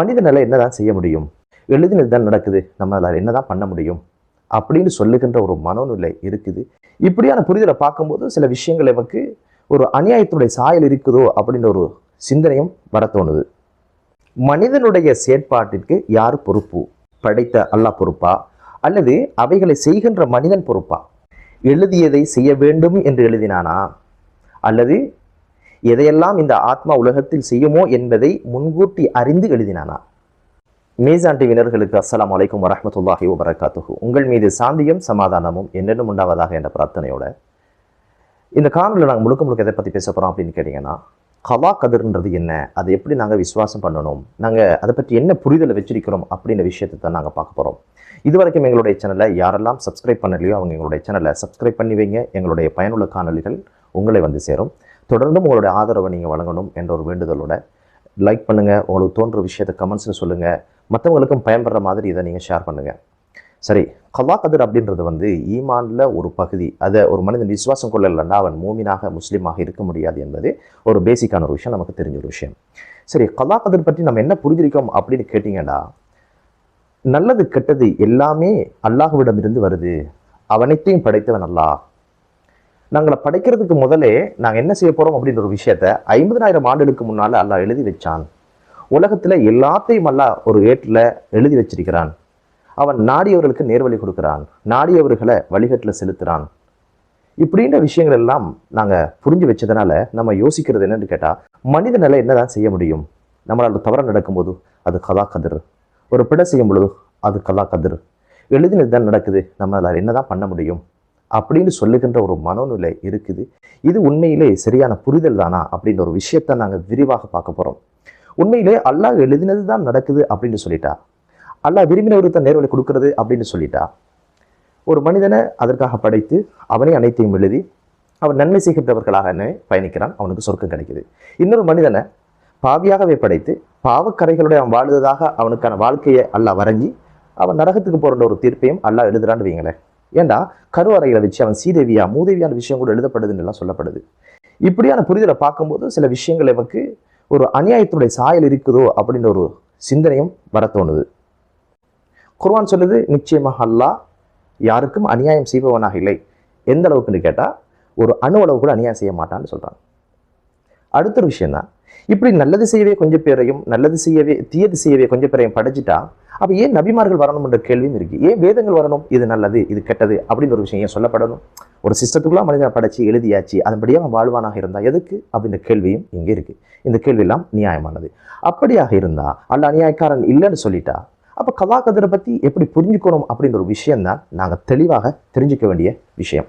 மனிதனால என்னதான் செய்ய முடியும்? எளிதில் தான் நடக்குது. நம்மளால் என்னதான் பண்ண முடியும்? அப்படின்னு சொல்லுகின்ற ஒரு மனோநிலை இருக்குது. இப்படியான புரிதலை பார்க்கும்போது சில விஷயங்கள் நமக்கு ஒரு அநியாயத்தினுடைய சாயல் இருக்குதோ அப்படின்ற ஒரு சிந்தனையும் வர தோணுது. மனிதனுடைய செயற்பாட்டிற்கு யார் பொறுப்பு? படைத்த அல்லாஹ் பொறுப்பா? அல்லது அவைகளை செய்கின்ற மனிதன் பொறுப்பா? எழுதியதை செய்ய வேண்டும் என்று எழுதினானா? அல்லது எதையெல்லாம் இந்த ஆத்மா உலகத்தில் செய்யுமோ என்பதை முன்கூட்டி அறிந்து எழுதினானா? மேசான் டிவினர்களுக்கு அஸ்லாம் அலைக்கும் வரமத்துல்லாஹி வபரகாத்துஹு. உங்கள் மீது சாந்தியும் சமாதானமும் என்னென்னும் உண்டாவதாக என்ற பிரார்த்தனையோட இந்த காணொலியில் நாங்கள் முழுக்க முழுக்க எதை பற்றி பேச போகிறோம் அப்படின்னு கேட்டிங்கன்னா கலா கதிர்ன்றது என்ன? அதை எப்படி நாங்கள் விசுவாசம் பண்ணணும்? நாங்கள் அதை பற்றி என்ன புரிதலை வச்சிருக்கிறோம் அப்படின்ற விஷயத்தை தான் நாங்கள் பார்க்க போகிறோம் இது வரைக்கும் எங்களுடைய சேனலை யாரெல்லாம் சப்ஸ்கிரைப் பண்ணலையோ அவங்க எங்களுடைய சேனலை சப்ஸ்கிரைப் பண்ணி வைங்க. எங்களுடைய பயனுள்ள காணொலிகள் உங்களை வந்து சேரும். தொடர்ந்தும் உங்களுடைய ஆதரவை நீங்கள் வழங்கணும் என்ற ஒரு வேண்டுதலோட லைக் பண்ணுங்கள் உங்களுக்கு தோன்ற விஷயத்தை கமெண்ட்ஸ்னு சொல்லுங்கள் மற்றவங்களுக்கும் பயன்படுற மாதிரி இதை நீங்கள் ஷேர் பண்ணுங்கள் சரி கலா கதிர் அப்படின்றது வந்து ஈமானில் ஒரு பகுதி. அதை ஒரு மனிதன் விசுவாசம் கொள்ளலைன்னா அவன் மூமினாக முஸ்லீமாக இருக்க முடியாது என்பது ஒரு பேசிக்கான ஒரு விஷயம் நமக்கு தெரிஞ்ச ஒரு விஷயம். சரி கலா கதிர் பற்றி நம்ம என்ன புரிஞ்சிருக்கோம் அப்படின்னு கேட்டிங்கன்னா நல்லது கெட்டது எல்லாமே அல்லாஹுவிடமிருந்து வருது. அவனைத்தையும் படைத்தவன் அல்லாஹ். நாங்களை படைக்கிறதுக்கு முதலே நாங்கள் என்ன செய்ய போகிறோம் அப்படின்ற ஒரு விஷயத்த ஐம்பதனாயிரம் ஆண்டுகளுக்கு முன்னால் அல்லா எழுதி வச்சான். உலகத்தில் எல்லாத்தையும் அல்லா ஒரு ஏட்டில் எழுதி வச்சிருக்கிறான். அவன் நாடியவர்களுக்கு நேர்வழி கொடுக்குறான். நாடியவர்களை வழிகட்டில் செலுத்துறான். இப்படின்ற விஷயங்கள் எல்லாம் நாங்கள் புரிஞ்சு வச்சதுனால நம்ம யோசிக்கிறது என்னன்னு கேட்டால் மனிதனால என்னதான் செய்ய முடியும்? நம்மளால் தவறாக நடக்கும்போது அது கதா கதிர். ஒரு பிழை செய்யும் பொழுது அது கதா கதிர். எழுதினது தான் நடக்குது. நம்மளால் என்னதான் பண்ண முடியும்? அப்படின்னு சொல்லுகின்ற ஒரு மனோநிலை இருக்குது. இது உண்மையிலே சரியான புரிதல் தானா அப்படின்ற ஒரு விஷயத்தை நாங்கள் விரிவாக பார்க்க போகிறோம் உண்மையிலே அல்லாஹ் எழுதினது தான் நடக்குது அப்படின்னு சொல்லிட்டா? அல்லாஹ் விரும்பினவருக்கு தான் நேர்வழி கொடுக்கறது அப்படின்னு சொல்லிட்டா? ஒரு மனிதனை அதற்காக படைத்து அவனே அனைத்தையும் எழுதி அவன் நன்மை செய்கின்றவர்களாக பயணிக்கிறான். அவனுக்கு சொர்க்கம் கிடைக்குது. இன்னொரு மனிதனை பாவியாகவே படைத்து பாவக்கரைகளுடைய அவன் வாழ்ந்ததாக அவனுக்கான வாழ்க்கையை அல்லாஹ் வரைஞ்சி அவன் நரகத்துக்கு போகிற ஒரு தீர்ப்பையும் அல்லாஹ் எழுதுறான்னு வைங்களேன் ஏண்டா? கருவறைகளை வச்சு அவன் சீதேவியா மூதேவியான விஷயம் கூட எழுதப்படுதுன்னு எல்லாம் சொல்லப்படுது. இப்படியான புரிதலை பார்க்கும்போது சில விஷயங்கள் நமக்கு ஒரு அநியாயத்தினுடைய சாயல் இருக்குதோ அப்படின்ற ஒரு சிந்தனையும் வர தோணுது. குர்வான் சொல்லுது நிச்சயமாக அல்லாஹ் யாருக்கும் அநியாயம் செய்பவனாக இல்லை. எந்த அளவுக்குன்னு கேட்டால் ஒரு அணு அளவு கூட அநியாயம் செய்ய மாட்டான்னு சொல்கிறாங்க அடுத்த ஒரு விஷயம் தான் இப்படி நல்லது செய்யவே கொஞ்சம் பேரையும் நல்லது செய்யவே தீயது செய்யவே கொஞ்சம் பேரையும் படைச்சிட்டா அப்போ ஏன் நபிமார்கள் வரணும் என்ற கேள்வியும் இருக்குது ஏன் வேதங்கள் வரணும்? இது நல்லது இது கெட்டது அப்படின்ற ஒரு விஷயம் ஏன் சொல்லப்படணும்? ஒரு சிஸ்டத்துக்குள்ள மனிதனை படைச்சு எழுதியாச்சு அதன்படியே அவன் வாழ்வானாக இருந்தால் எதுக்கு? அப்படின்ற கேள்வியும் இங்கே இருக்குது இந்த கேள்வியெல்லாம் நியாயமானது. அப்படியாக இருந்தால் அல்ல அநியாயக்காரன் இல்லைன்னு சொல்லிட்டா அப்போ கலா கதிரை பற்றி எப்படி புரிஞ்சுக்கணும் அப்படின்ற ஒரு விஷயம்தான் நாங்கள் தெளிவாக தெரிஞ்சுக்க வேண்டிய விஷயம்.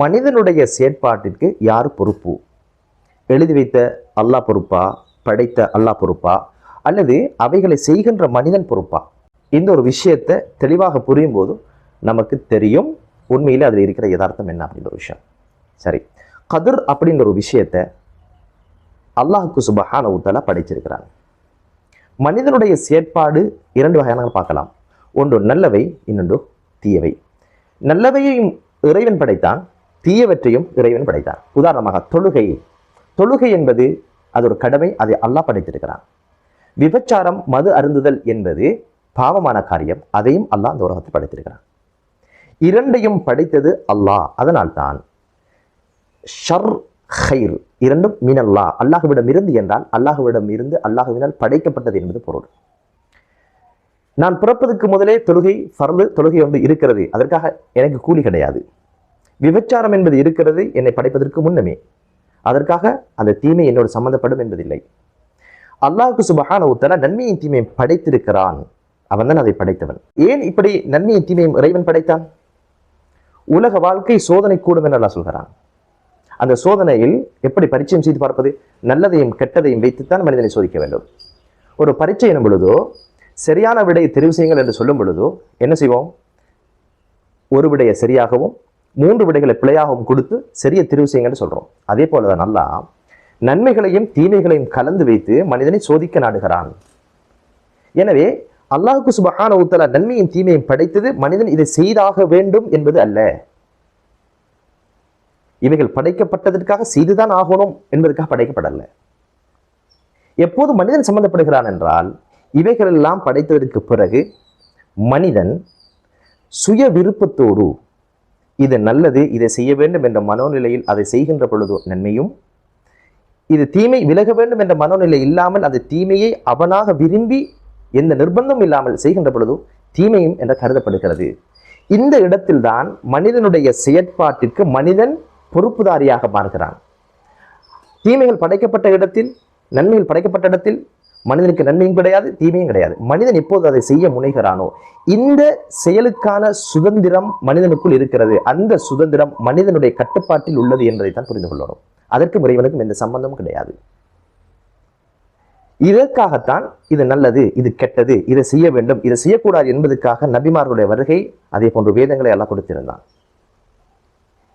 மனிதனுடைய செயற்பாட்டிற்கு யார் பொறுப்பு? எழுதி வைத்த அல்லாஹ் பொறுப்பா? படைத்த அல்லாஹ் பொறுப்பா? அல்லது அவைகளை செய்கின்ற மனிதன் பொறுப்பா? இந்த ஒரு விஷயத்தை தெளிவாக புரியும் போது நமக்கு தெரியும். உண்மையில் அதில் இருக்கிற யதார்த்தம் என்ன அப்படின்ற ஒரு விஷயம். சரி. கதிர் அப்படின்ற ஒரு விஷயத்தை அல்லாஹுக்கு சுபஹான உத்தலா படைச்சிருக்கிறாங்க. மனிதனுடைய செயற்பாடு இரண்டு வகையான பார்க்கலாம். ஒன்று நல்லவை இன்னொன்று தீயவை. நல்லவையையும் இறைவன் படைத்தான் தீயவற்றையும் இறைவன் படைத்தான். உதாரணமாக தொழுகை. தொழுகை என்பது அது ஒரு கடமை அதை அல்லாஹ் படைத்திருக்கிறான். விபச்சாரம் மது அருந்துதல் என்பது பாவமான காரியம். அதையும் அல்லாஹ் அந்த உலகத்தை படைத்திருக்கிறான். இரண்டையும் படைத்தது அல்லாஹ். அதனால்தான் ஷர் ஹைர் இரண்டும் மினல்லா அல்லாஹுவிடம் இருந்து என்றால் அல்லாஹுவிடம் இருந்து அல்லாஹுவினால் படைக்கப்பட்டது என்பது பொருள். நான் பிறப்பதற்கு முதலே தொழுகை ஃபர்து தொழுகை வந்து இருக்கிறது. அதற்காக எனக்கு கூலி கிடையாது. விபச்சாரம் என்பது இருக்கிறது என்னை படைப்பதற்கு முன்னமே. அதற்காக அந்த தீமை என்னோடு சம்பந்தப்படும் என்பதில்லை. அல்லாஹுக்கு சுபஹான உத்தர நன்மையின் தீமையை படைத்திருக்கிறான். அவன் தான் அதை படைத்தவன். ஏன் இப்படி நன்மையின் தீமையும் இறைவன் படைத்தான்? உலக வாழ்க்கை சோதனை கூடும் என்று அல்லாஹ் சொல்கிறான். அந்த சோதனையில் எப்படி பரிச்சயம் செய்து பார்ப்பது? நல்லதையும் கெட்டதையும் வைத்துத்தான் மனிதனை சோதிக்க வேண்டும். ஒரு பரீட்சை எனும் பொழுதோ சரியான விடையை தெரிவு செய்யுங்கள் என்று சொல்லும் பொழுதோ என்ன செய்வோம்? ஒரு விடையை சரியாகவும் மூன்று விடைகளை பிழையாகவும் கொடுத்து சரியை தெரிவு செய்யுங்கன்னு சொல்றோம். அதே போலதான் நல்லா நன்மைகளையும் தீமைகளையும் கலந்து வைத்து மனிதனை சோதிக்க நாடுகிறான். எனவே அல்லாஹுக்கு சுபஹான உத்தலா நன்மையும் தீமையும் படைத்தது மனிதன் இதை செய்தாக வேண்டும் என்பது அல்ல. இவைகள் படைக்கப்பட்டதற்காக செய்துதான் ஆகணும் என்பதற்காக படைக்கப்படல. எப்போது மனிதன் சம்பந்தப்படுகிறான் என்றால் இவைகளெல்லாம் படைத்ததற்கு பிறகு மனிதன் சுய விருப்பத்தோடு இது நல்லது இதை செய்ய வேண்டும் என்ற மனோநிலையில் அதை செய்கின்ற பொழுது நன்மையும் இது தீமை விலக வேண்டும் என்ற மனோநிலை இல்லாமல் அந்த தீமையை அவனாக விரும்பி எந்த நிர்பந்தம் இல்லாமல் செய்கின்ற பொழுது தீமையும் என்று கருதப்படுகிறது. இந்த இடத்தில்தான் மனிதனுடைய செயற்பாட்டிற்கு மனிதன் பொறுப்புதாரியாக மாறுகிறான். தீமைகள் படைக்கப்பட்ட இடத்தில் நன்மைகள் படைக்கப்பட்ட இடத்தில் மனிதனுக்கு நன்மையும் கிடையாது தீமையும் கிடையாது. மனிதன் எப்போது அதை செய்ய முனைகிறானோ இந்த செயலுக்கான சுதந்திரம் மனிதனுக்குள் இருக்கிறது. அந்த சுதந்திரம் மனிதனுடைய கட்டுப்பாட்டில் உள்ளது என்பதை தான் புரிந்து கொள்ளணும். அதற்கு முறைவனுக்கும் எந்த சம்பந்தமும் கிடையாது. இதற்காகத்தான் இது நல்லது இது கெட்டது இதை செய்ய வேண்டும் இதை செய்யக்கூடாது என்பதற்காக நபிமார்களுடைய வருகை அதே போன்ற வேதங்களை எல்லாம் கொடுத்திருந்தான்.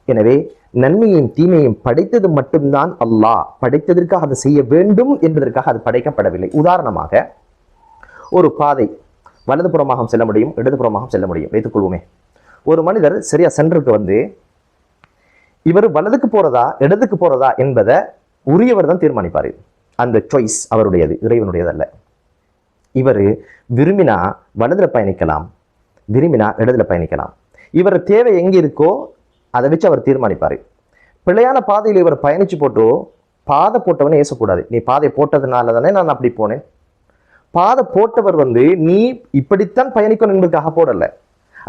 எனவே நன்மையும் தீமையும் படைத்தது மட்டும்தான் அல்லாஹ். படைத்ததற்காக அதை செய்ய வேண்டும் என்பதற்காக அது படைக்கப்படவில்லை. உதாரணமாக ஒரு பாதை வலதுபுறமாக செல்ல முடியும் இடதுபுறமாக செல்ல முடியும். வைத்துக்கொள்வோமே ஒரு மனிதர் சரியா சென்டருக்கு வந்து இவர் வலதுக்கு போறதா இடதுக்கு போறதா என்பதை உரியவர் தான் தீர்மானிப்பார். அந்த சாய்ஸ் அவருடையது இறைவனுடையது அல்ல இவர் விரும்பினா வலதில் பயணிக்கலாம் விரும்பினா இடத்துல பயணிக்கலாம். இவர் தேவை எங்கே இருக்கோ அதை வச்சு அவர் தீர்மானிப்பார். பிழையான பாதையில் இவர் பயணித்து போட்டோ பாதை போட்டவனே ஏசக்கூடாது. நீ பாதை போட்டதுனால தானே நான் அப்படி போனேன். பாதை போட்டவர் வந்து நீ இப்படித்தான் பயணிக்கணும் என்பதற்காக போடலை.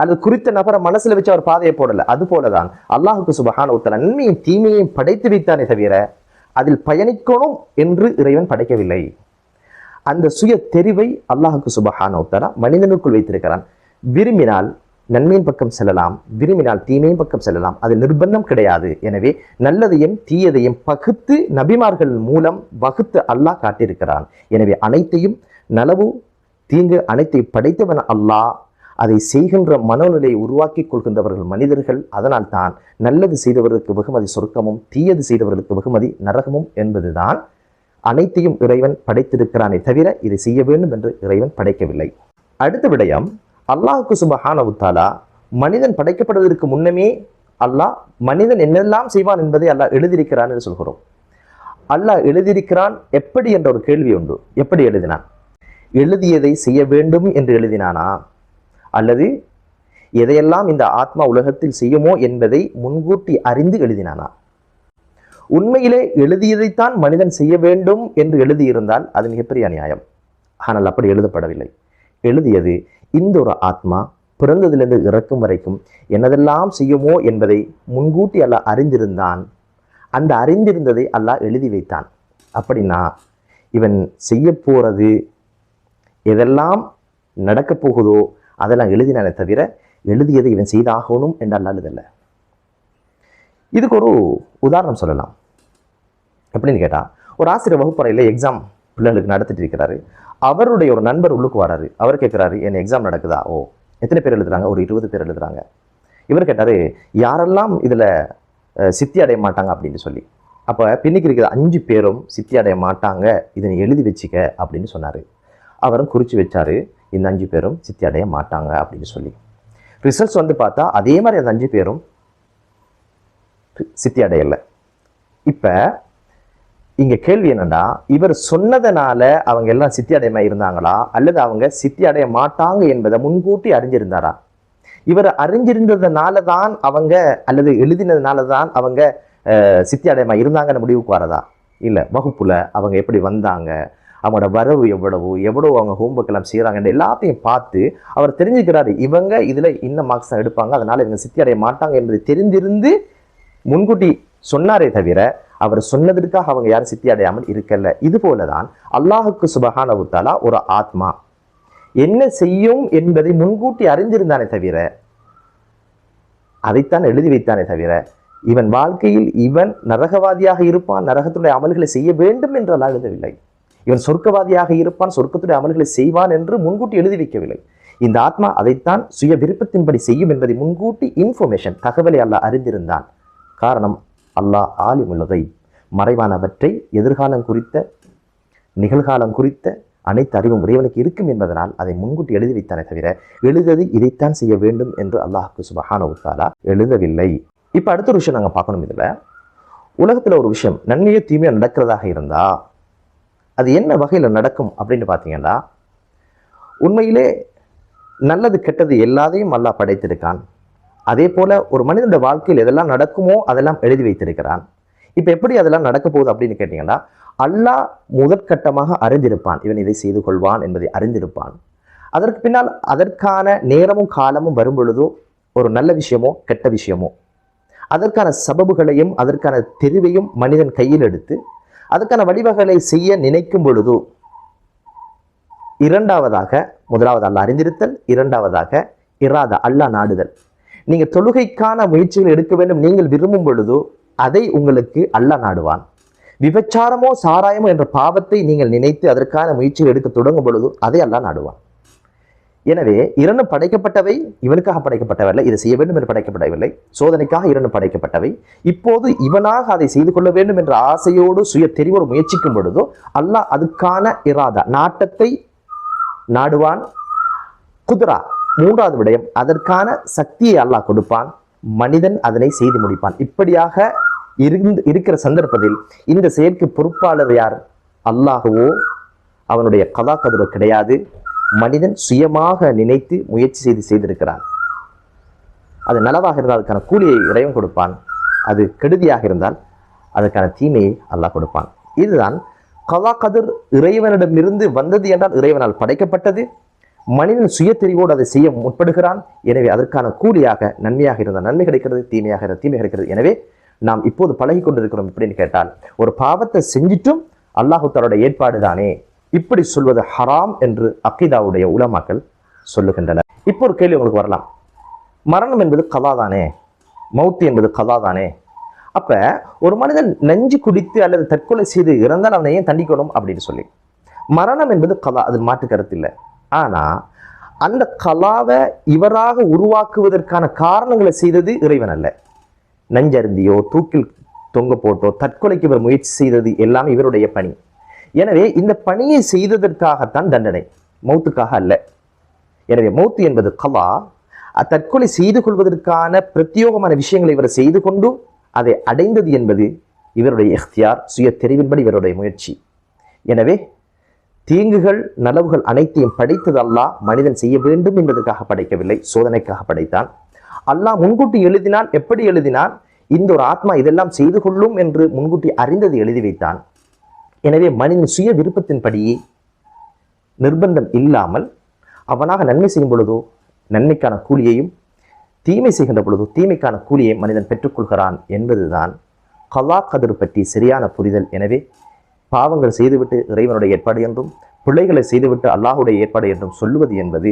அல்லது குறித்த நபரை மனசில் வச்சு அவர் பாதையை போடலை. அது போல தான் அல்லாஹுக்கு சுபஹான ஒருத்தர் நன்மையும் தீமையும் படைத்து வைத்தானே தவிர அதில் பயணிக்கணும் என்று இறைவன் படைக்கவில்லை. அந்த சுய தெரிவை அல்லாஹுக்கு சுபஹானோத்தரா மனிதனுக்குள் வைத்திருக்கிறான். விரும்பினால் நன்மையின் பக்கம் செல்லலாம் விரும்பினால் தீமையின் பக்கம் செல்லலாம். அது நிர்பந்தம் கிடையாது. எனவே நல்லதையும் தீயதையும் பகுத்து நபிமார்கள் மூலம் வகுத்து அல்லாஹ் காட்டியிருக்கிறான். எனவே அனைத்தையும் நலவு தீங்கு அனைத்தையும் படைத்தவன் அல்லாஹ் அதை செய்கின்ற மனோநிலையை உருவாக்கி கொள்கின்றவர்கள் மனிதர்கள். அதனால் தான் நல்லது செய்தவர்களுக்கு வெகுமதி சொர்க்கமும் தீயது செய்தவர்களுக்கு வெகுமதி நரகமும் என்பதுதான் அனைத்தையும் இறைவன் படைத்திருக்கிறானே தவிர இதை செய்ய வேண்டும் என்று இறைவன் படைக்கவில்லை. அடுத்த விடயம் அல்லாஹுக்கு சுபஹானவுத்தாலா மனிதன் படைக்கப்படுவதற்கு முன்னமே அல்லாஹ் மனிதன் என்னெல்லாம் செய்வான் என்பதை அல்லாஹ் எழுதியிருக்கிறான் என்று சொல்கிறோம். அல்லாஹ் எழுதியிருக்கிறான் எப்படி என்ற ஒரு கேள்வி உண்டு. எப்படி எழுதினான்? எழுதியதை செய்ய வேண்டும் என்று எழுதினானா? அல்லது எதையெல்லாம் இந்த ஆத்மா உலகத்தில் செய்யுமோ என்பதை முன்கூட்டி அறிந்து எழுதினானா? உண்மையிலே எழுதியதைத்தான் மனிதன் செய்ய வேண்டும் என்று எழுதியிருந்தால் அது மிகப்பெரிய அநியாயம். ஆனால் அப்படி எழுதப்படவில்லை. எழுதியது இந்த ஒரு ஆத்மா பிறந்ததிலிருந்து இறக்கும் வரைக்கும் என்னதெல்லாம் செய்யுமோ என்பதை முன்கூட்டி அல்லாஹ் அறிந்திருந்தான். அந்த அறிந்திருந்ததை அல்லாஹ் எழுதி வைத்தான். அப்படின்னா இவன் செய்ய போகிறது எதெல்லாம் நடக்கப் போகுதோ அதெல்லாம் எழுதினானே தவிர எழுதியதை இவன் செய்தாகணும் என்றால் அல்லாஹ் இதுக்கு ஒரு உதாரணம் சொல்லலாம். எப்படின்னு கேட்டால் ஒரு ஆசிரியர் வகுப்பறையில் எக்ஸாம் பிள்ளைகளுக்கு நடத்திட்டு இருக்கிறாரு. அவருடைய ஒரு நண்பர் உள்ளுக்கு வராரு. அவர் கேட்குறாரு என்ன எக்ஸாம் நடக்குதா? ஓ எத்தனை பேர் எழுதுறாங்க? ஒரு இருபது பேர் எழுதுறாங்க. இவர் கேட்டார் யாரெல்லாம் இதில் சித்தி அடைய மாட்டாங்க? அப்படின்னு சொல்லி. அப்போ பின்னிக்கு இருக்கிற அஞ்சு பேரும் சித்தி அடைய மாட்டாங்க இதை எழுதி வச்சுக்க அப்படின்னு சொன்னார். அவரும் குறித்து வச்சாரு. இந்த அஞ்சு பேரும் சித்தி அடைய மாட்டாங்க அப்படின்னு சொல்லி. ரிசல்ட்ஸ் வந்து பார்த்தா அதே மாதிரி அந்த அஞ்சு பேரும் சித்தி அடையலை. இப்போ இங்கே கேள்வி என்னன்னா இவர் சொன்னதனால அவங்க எல்லாம் சித்தி அடையமா இருந்தாங்களா? அல்லது அவங்க சித்தி அடைய மாட்டாங்க என்பதை முன்கூட்டி அறிஞ்சிருந்தாரா? இவர் அறிஞ்சிருந்ததுனால தான் அவங்க அல்லது எழுதினதுனால தான் அவங்க சித்தி அடையமா இருந்தாங்கன்னு முடிவுக்கு வரதா? இல்லை வகுப்பில் அவங்க எப்படி வந்தாங்க? அவங்களோட வரவு எவ்வளவு எவ்வளவு அவங்க ஹோம்ஒர்க் எல்லாம் செய்கிறாங்க எல்லாத்தையும் பார்த்து அவர் தெரிஞ்சுக்கிறாரு. இவங்க இதில் இன்னும் மார்க்ஸ் தான் எடுப்பாங்க. அதனால் இவங்க சித்தி அடைய மாட்டாங்க என்பதை தெரிந்திருந்து முன்கூட்டி சொன்னாரே தவிர அவர் சொன்னதற்காக அவங்க யாரும் சித்தி அடையாமல் இருக்கல. இது போல தான் அல்லாஹுக்கு சுபகான உத்தாலா ஒரு ஆத்மா. என்ன செய்யும் என்பதை முன்கூட்டி அறிந்திருந்தானே தவிர அதைத்தான் எழுதி வைத்தானே தவிர இவன் வாழ்க்கையில் இவன் நரகவாதியாக இருப்பான் நரகத்துடைய அமல்களை செய்ய வேண்டும் என்றெல்லாம் எழுதவில்லை. இவன் சொர்க்கவாதியாக இருப்பான் சொர்க்கத்துடைய அமல்களை செய்வான் என்று முன்கூட்டி எழுதி வைக்கவில்லை. இந்த ஆத்மா அதைத்தான் சுய விருப்பத்தின்படி செய்யும் என்பதை முன்கூட்டி இன்ஃபர்மேஷன் தகவலை அல்லாஹ் அறிந்திருந்தான். காரணம் அல்லாஹ் ஆலிமுலகை மறைவானவற்றை எதிர்காலம் குறித்த நிகழ்காலம் குறித்த அனைத்து அறிவும் இறைவனுக்கு இருக்கும் என்பதனால் அதை முன்கூட்டி எழுதி வைத்தானே தவிர எழுதது இதைத்தான் செய்ய வேண்டும் என்று அல்லாஹுக்கு சுபஹான உத்தாலா எழுதவில்லை. இப்போ அடுத்த ஒரு விஷயம் நாங்கள் பார்க்கணும் இதில். உலகத்தில் ஒரு விஷயம் நன்மையோ தீமையோ நடக்கிறதாக இருந்தா அது என்ன வகையில் நடக்கும் அப்படின்னு பார்த்தீங்கன்னா உண்மையிலே நல்லது கெட்டது எல்லாத்தையும் அல்லாஹ் படைத்திருக்கான். அதே போல் ஒரு மனிதனுடைய வாழ்க்கையில் எதெல்லாம் நடக்குமோ அதெல்லாம் எழுதி வைத்திருக்கிறான். இப்போ எப்படி அதெல்லாம் நடக்க போகுது அப்படின்னு கேட்டிங்கன்னா அல்லாஹ் முதற்கட்டமாக அறிந்திருப்பான். இவன் இதை செய்து கொள்வான் என்பதை அறிந்திருப்பான். அதற்கு பின்னால் அதற்கான நேரமும் காலமும் வரும் பொழுதோ ஒரு நல்ல விஷயமோ கெட்ட விஷயமோ அதற்கான சபபுகளையும் அதற்கான தெரிவையும் மனிதன் கையில் எடுத்து அதுக்கான வழிவகைகளை செய்ய நினைக்கும் பொழுதோ இரண்டாவதாக முதலாவது அல்லாஹ் அறிந்திருத்தல் இரண்டாவதாக இராத அல்லாஹ் நாடுதல். நீங்க தொழுகைக்கான முயற்சிகள் எடுக்க வேண்டும் நீங்கள் விரும்பும் பொழுதோ அதை உங்களுக்கு அல்லாஹ் நாடுவான். விபச்சாரமோ சாராயமோ என்ற பாவத்தை நீங்கள் நினைத்து அதற்கான முயற்சிகள் எடுக்க தொடங்கும் பொழுதோ அதை அல்லாஹ் நாடுவான். எனவே இரண்டும் படைக்கப்பட்டவை இவனுக்காக படைக்கப்பட்டவல்ல இதை செய்ய வேண்டும் என்று படைக்கப்படவில்லை. சோதனைக்காக இரண்டும் படைக்கப்பட்டவை. இப்போது இவனாக அதை செய்து கொள்ள வேண்டும் என்ற ஆசையோடு சுய தெரிவோடு முயற்சிக்கும் பொழுதோ அல்லாஹ் அதுக்கான இராதா நாட்டத்தை நாடுவான். குதிரா மூன்றாவது விடயம் அதற்கான சக்தியை அல்லாஹ் கொடுப்பான். மனிதன் அதனை செய்து முடிப்பான். இப்படியாக இருந்து இருக்கிற சந்தர்ப்பத்தில் இந்த செயற்கு பொறுப்பாளர் யார்? அல்லாஹுவோ அவனுடைய கதா கதிரோ கிடையாது. மனிதன் சுயமாக நினைத்து முயற்சி செய்து செய்திருக்கிறான். அது நலவாக இருந்தால் அதுக்கான கூலியை இறைவன் கொடுப்பான். அது கெடுதியாக இருந்தால் அதற்கான தீமையை அல்லாஹ் கொடுப்பான். இதுதான் கலா கதிர் இறைவனிடமிருந்து வந்தது என்றால் இறைவனால் படைக்கப்பட்டது. மனிதன் சுய தெரிவோடு அதை செய்ய முற்படுகிறான். எனவே அதற்கான கூலியாக நன்மையாக இருந்தால் நன்மை கிடைக்கிறது தீமையாக இருந்தால் தீமை கிடைக்கிறது. எனவே நாம் இப்போது பழகி கொண்டிருக்கிறோம் இப்படின்னு கேட்டால் ஒரு பாவத்தை செஞ்சிட்டும் அல்லாஹு ஏற்பாடு தானே இப்படி சொல்வது ஹராம் என்று அக்கீதாவுடைய உலமாக்கள் சொல்லுகின்றனர். இப்போ ஒரு கேள்வி உங்களுக்கு வரலாம். மரணம் என்பது கதா தானே மௌத்து என்பது கதா தானே அப்ப ஒரு மனிதன் நெஞ்சு குடித்து அல்லது தற்கொலை செய்து இறந்தால் அவனை ஏன் தண்டிக்கணும் அப்படின்னு சொல்லி. மரணம் என்பது கலா அது மாற்று கருத்து இல்லை. ஆனா அந்த கலாவை இவராக உருவாக்குவதற்கான காரணங்களை செய்தது இறைவன் அல்ல. நஞ்சருந்தியோ தூக்கில் தொங்க போட்டோ தற்கொலைக்கு இவர் முயற்சி செய்தது எல்லாமே இவருடைய பணி. எனவே இந்த பணியை செய்ததற்காகத்தான் தண்டனை. மௌத்துக்காக அல்ல. எனவே மௌத்து என்பது கலா. தற்கொலை செய்து கொள்வதற்கான பிரத்யோகமான விஷயங்களை இவர் செய்து கொண்டு அதை அடைந்தது என்பது இவருடைய எஃப்தியார் சுய தெரிவின்படி இவருடைய முயற்சி. எனவே தீங்குகள் நலவுகள் அனைத்தையும் படைத்தது அல்லாஹ் மனிதன் செய்ய வேண்டும் என்பதற்காக படைக்கவில்லை சோதனைக்காக படைத்தான். அல்லாஹ் முன்கூட்டி எழுதினான் எப்படி எழுதினான் இந்த ஒரு ஆத்மா இதெல்லாம் செய்து கொள்ளும் என்று முன்கூட்டி அறிந்தது எழுதி வைத்தான். எனவே மனிதன் சுய விருப்பத்தின்படியே நிர்பந்தம் இல்லாமல் அவனாக நன்மை செய்யும் பொழுதோ நன்மைக்கான கூலியையும் தீமை செய்கின்ற பொழுதோ தீமைக்கான கூலியை மனிதன் பெற்றுக்கொள்கிறான் என்பதுதான் கலா கதிர் பற்றி சரியான புரிதல். எனவே பாவங்கள் செய்துவிட்டு இறைவனுடைய ஏற்பாடு என்றும் பிள்ளைகளை செய்துவிட்டு அல்லாஹுடைய ஏற்பாடு என்றும் சொல்லுவது என்பது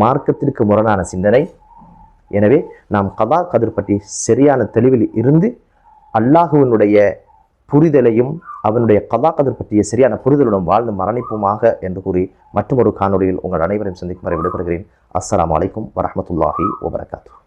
மார்க்கத்திற்கு முரணான சிந்தனை. எனவே நாம் கதா கதிர் பற்றி சரியான தெளிவில் இருந்து அல்லாஹுவினுடைய புரிதலையும் அவனுடைய கதாக்கதர் பற்றிய சரியான புரிதலுடன் வாழ்ந்து மரணிப்போமாக என்று கூறி மற்றொரு காணொளியில் உங்கள் அனைவரையும் சந்திக்கும் வரை விடுபடுகிறேன் அஸ்லாம் அலைக்கும் வரமத்துல்லாஹி வபரகாத்துஹு.